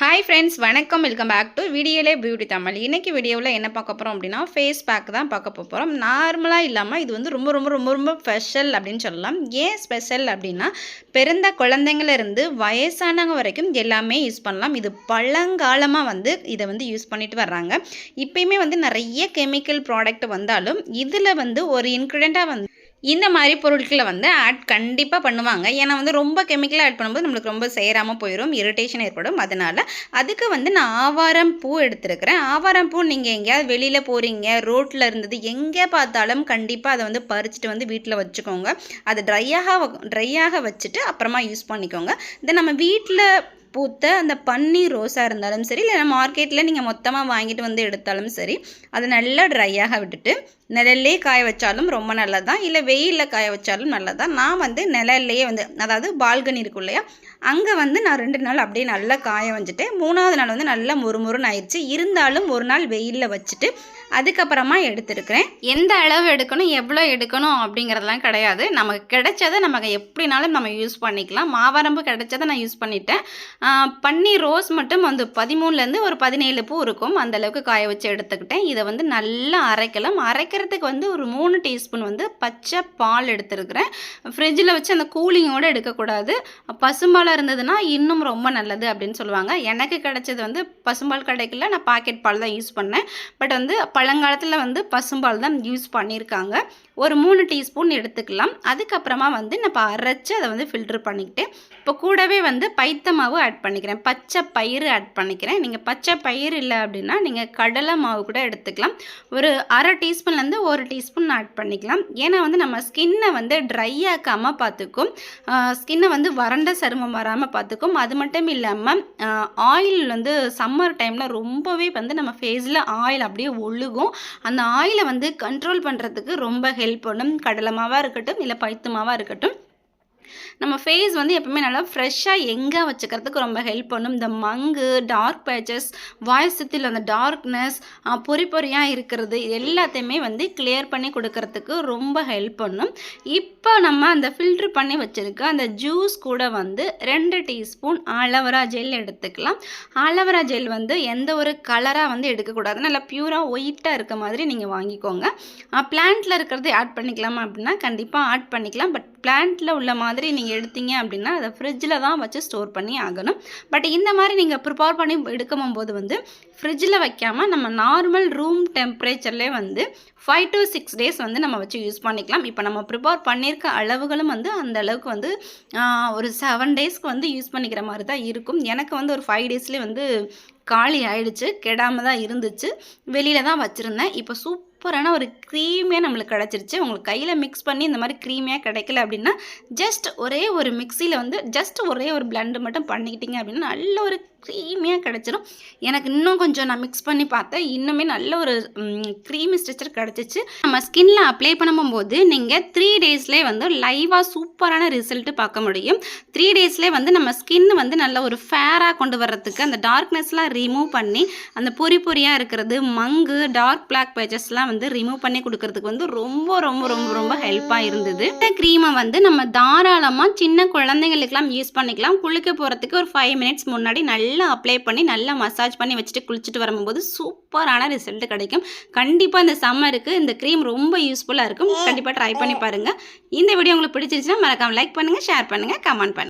Hi friends வணக்கம். Welcome back to வீடியோலே beauty Tamil இன்னைக்கு வீடியோவில் என்ன பார்க்க போகிறோம் அப்படின்னா ஃபேஸ் பேக் தான் பார்க்க போகிறோம் நார்மலாக இல்லாமல் இது வந்து ரொம்ப ரொம்ப ரொம்ப ரொம்ப ஸ்பெஷல் அப்படின்னு சொல்லலாம். ஏன் ஸ்பெஷல் அப்படின்னா பிறந்த குழந்தைங்கள்லேருந்து வயசானவங்க வரைக்கும் எல்லாமே யூஸ் பண்ணலாம். இது பழங்காலமாக வந்து இதை வந்து யூஸ் பண்ணிட்டு வர்றாங்க. இப்பயுமே வந்து நிறைய கெமிக்கல் ப்ராடக்ட் வந்தாலும் இதில் வந்து ஒரு இன்க்ரீடியண்ட்டாக வந்து இந்த மாதிரி பொருட்களை வந்து ஆட் கண்டிப்பாக பண்ணுவாங்க. ஏன்னா வந்து ரொம்ப கெமிக்கலாக ஆட் பண்ணும்போது நம்மளுக்கு ரொம்ப சேராமல் போயிடும் இரிட்டேஷன் ஏற்படும். அதனால் அதுக்கு வந்து நான் ஆவாரம் பூ எடுத்துருக்குறேன். ஆவாரம் பூ நீங்கள் எங்கேயாவது வெளியில் போகிறீங்க ரோட்டில் இருந்தது எங்கே பார்த்தாலும் கண்டிப்பாக அதை வந்து பறிச்சுட்டு வந்து வீட்டில் வச்சுக்கோங்க. அதை ட்ரையாக ட்ரையாக வச்சுட்டு அப்புறமா யூஸ் பண்ணிக்கோங்க. இதை நம்ம வீட்டில் பூத்த அந்த பன்னீர் ரோஸாக இருந்தாலும் சரி இல்லை மார்க்கெட்டில் நீங்கள் மொத்தமாக வாங்கிட்டு வந்து எடுத்தாலும் சரி அதை நல்லா ட்ரையாக விட்டுட்டு நிழல்லே காய வச்சாலும் ரொம்ப நல்லது தான் இல்லை வெயிலில் காய வச்சாலும் நல்லது? தான் நான் வந்து நிழல்லையே வந்து அதாவது பால்கனி இருக்கும் இல்லையா அங்கே வந்து நான் ரெண்டு நாள் அப்படியே நல்லா காய வச்சுட்டு மூணாவது நாள் வந்து நல்லா முறுமுறுன்னு ஆயிடுச்சு இருந்தாலும் ஒரு நாள் வெயிலில் வச்சுட்டு அதுக்கப்புறமா எடுத்துருக்கிறேன். எந்த அளவு எடுக்கணும் எவ்வளோ எடுக்கணும் அப்படிங்கிறதெல்லாம் கிடையாது. நமக்கு கிடைச்சதை நமக்கு எப்படினாலும் நம்ம யூஸ் பண்ணிக்கலாம். மாவரம்பு கிடைச்சதை நான் யூஸ் பண்ணிட்டேன். பன்னீர் ரோஸ் மட்டும் வந்து பதிமூணுலேருந்து ஒரு பதினேழு பூ இருக்கும். அந்தளவுக்கு காய வச்சு எடுத்துக்கிட்டேன். இதை வந்து நல்லா அரைக்கலாம். அரைக்கிறதுக்கு வந்து ஒரு மூணு டீஸ்பூன் வந்து பச்சை பால் எடுத்துருக்கிறேன். ஃப்ரிட்ஜில் வச்சு அந்த கூலிங்கோடு எடுக்கக்கூடாது. பசும்பாலாக இருந்ததுன்னா இன்னும் ரொம்ப நல்லது அப்படின்னு சொல்லுவாங்க. எனக்கு கிடைச்சது வந்து பசும்பால் கிடைக்கல நான் பாக்கெட் பால் தான் யூஸ் பண்ணேன். பட் வந்து பழங்காலத்தில் வந்து பசும்பால் தான் யூஸ் பண்ணியிருக்காங்க ஒரு மூணு டீஸ்பூன் எடுத்துக்கலாம். அதுக்கப்புறமா வந்து நம்ம அரைச்சி அதை வந்து ஃபில்ட்ரு பண்ணிக்கிட்டு இப்போ கூடவே வந்து பைத்த மாவு ஆட் பண்ணிக்கிறேன். பச்சை பயிறு ஆட் பண்ணிக்கிறேன். நீங்கள் பச்சை பயிர் இல்லை அப்படின்னா நீங்கள் கடலை மாவு கூட எடுத்துக்கலாம். ஒரு அரை டீஸ்பூன்லேருந்து ஒரு டீஸ்பூன் ஆட் பண்ணிக்கலாம். ஏன்னா வந்து நம்ம ஸ்கின்னை வந்து ட்ரை ஆக்காமல் பார்த்துக்கும். ஸ்கின்னை வந்து வறண்ட சருமம் வராமல் பார்த்துக்கும். அது மட்டும் இல்லாமல் ஆயில் வந்து சம்மர் டைமில் ரொம்பவே வந்து நம்ம ஃபேஸில் ஆயில் அப்படியே ஒழுகும். அந்த ஆயிலை வந்து கண்ட்ரோல் பண்ணுறதுக்கு ரொம்ப ஹெல்ப் பண்ணும். கடலை மாவாக இருக்கட்டும் இல்லை பைத்து மாவாக இருக்கட்டும். நம்ம ஃபேஸ் வந்து எப்பவுமே நல்லா ஃப்ரெஷ்ஷாக எங்கே வச்சுக்கிறதுக்கு ரொம்ப ஹெல்ப் பண்ணும். இந்த மங்கு டார்க் பேச்சஸ் வாய்ஸ் சுற்றில் அந்த டார்க்னஸ் பொறி பொறியாக இருக்கிறது இது எல்லாத்தையுமே வந்து கிளியர் பண்ணி கொடுக்கறதுக்கு ரொம்ப ஹெல்ப் பண்ணும். இப்போ நம்ம அந்த ஃபில்ட்ரு பண்ணி வச்சுருக்க அந்த ஜூஸ் கூட வந்து ரெண்டு டீஸ்பூன் ஆலவரா ஜெல் எடுத்துக்கலாம். ஆலவரா ஜெல் வந்து எந்த ஒரு கலராக வந்து எடுக்கக்கூடாது. நல்லா பியூராக ஒயிட்டாக இருக்க மாதிரி நீங்கள் வாங்கிக்கோங்க. பிளான்ட்டில் இருக்கிறது ஆட் பண்ணிக்கலாமா அப்படின்னா கண்டிப்பாக ஆட் பண்ணிக்கலாம். பட் பிளான்ட்டில் உள்ள மாதிரி நீங்கள் எடுத்தீங்க அப்படின்னா அதை ஃப்ரிட்ஜில் தான் வச்சு ஸ்டோர் பண்ணி ஆகணும். பட் இந்த மாதிரி நீங்கள் ப்ரிப்பேர் பண்ணி எடுக்கும் போது வந்து ஃப்ரிட்ஜில் வைக்காமல் நம்ம நார்மல் ரூம் டெம்பரேச்சர்லேயே வந்து ஃபைவ் டு சிக்ஸ் டேஸ் வந்து நம்ம வச்சு யூஸ் பண்ணிக்கலாம். இப்போ நம்ம ப்ரிப்பேர் பண்ணியிருக்க அளவுகளும் வந்து அந்த அளவுக்கு வந்து ஒரு செவன் டேஸ்க்கு வந்து யூஸ் பண்ணிக்கிற மாதிரி தான் இருக்கும். எனக்கு வந்து ஒரு ஃபைவ் டேஸ்லேயே வந்து காலி ஆயிடுச்சு கெடாமல் தான் இருந்துச்சு. வெளியில் தான் வச்சுருந்தேன். இப்போ சூப் சூப்பரான ஒரு க்ரீமியாக நம்மளுக்கு கிடச்சிருச்சு. உங்களுக்கு கையில் மிக்ஸ் பண்ணி இந்த மாதிரி க்ரீமியாக கிடைக்கல அப்படின்னா ஜஸ்ட் ஒரே ஒரு மிக்சியில் வந்து ஜஸ்ட் ஒரே ஒரு பிளண்டு மட்டும் பண்ணிக்கிட்டீங்க அப்படின்னா நல்ல ஒரு க்ரீமியாக கிடச்சிரும். எனக்கு இன்னும் கொஞ்சம் நான் மிக்ஸ் பண்ணி பார்த்தேன். இன்னுமே நல்ல ஒரு க்ரீமி ஸ்ட்ரெச்சர் கிடச்சிச்சு. நம்ம ஸ்கின்ல அப்ளை பண்ணும்போது நீங்கள் த்ரீ டேஸ்லேயே வந்து லைவாக சூப்பரான ரிசல்ட்டு பார்க்க முடியும். த்ரீ டேஸ்லேயே வந்து நம்ம ஸ்கின் வந்து நல்ல ஒரு ஃபேராக கொண்டு வர்றதுக்கு அந்த டார்க்னஸ்லாம் ரிமூவ் பண்ணி அந்த பொறி பொறியாக இருக்கிறது மங்கு டார்க் பிளாக் பேச்சஸ்லாம் வந்து ரிமூவ் பண்ணி கொடுக்கறதுக்கு வந்து ரொம்ப ரொம்ப ரொம்ப ரொம்ப ஹெல்ப்பாக இருந்தது. இந்த க்ரீமை வந்து நம்ம தாராளமாக சின்ன குழந்தைங்களுக்கெல்லாம் யூஸ் பண்ணிக்கலாம். குளிக்க போகிறதுக்கு ஒரு ஃபைவ் மினிட்ஸ் முன்னாடி நல்லா அப்ளை பண்ணி நல்லா மசாஜ் பண்ணி வச்சுட்டு குளிச்சுட்டு வரும்போது சூப்பரான ரிசல்ட் கிடைக்கும். கண்டிப்பாக இந்த சம்மருக்கு இந்த க்ரீம் ரொம்ப யூஸ்ஃபுல்லாக இருக்கும். கண்டிப்பாக ட்ரை பண்ணி பாருங்கள் இந்த வீடியோ உங்களுக்கு பிடிச்சிருச்சுன்னா மறக்காமல் லைக் பண்ணுங்கள் ஷேர் பண்ணுங்கள் கமெண்ட் பண்ணுங்கள்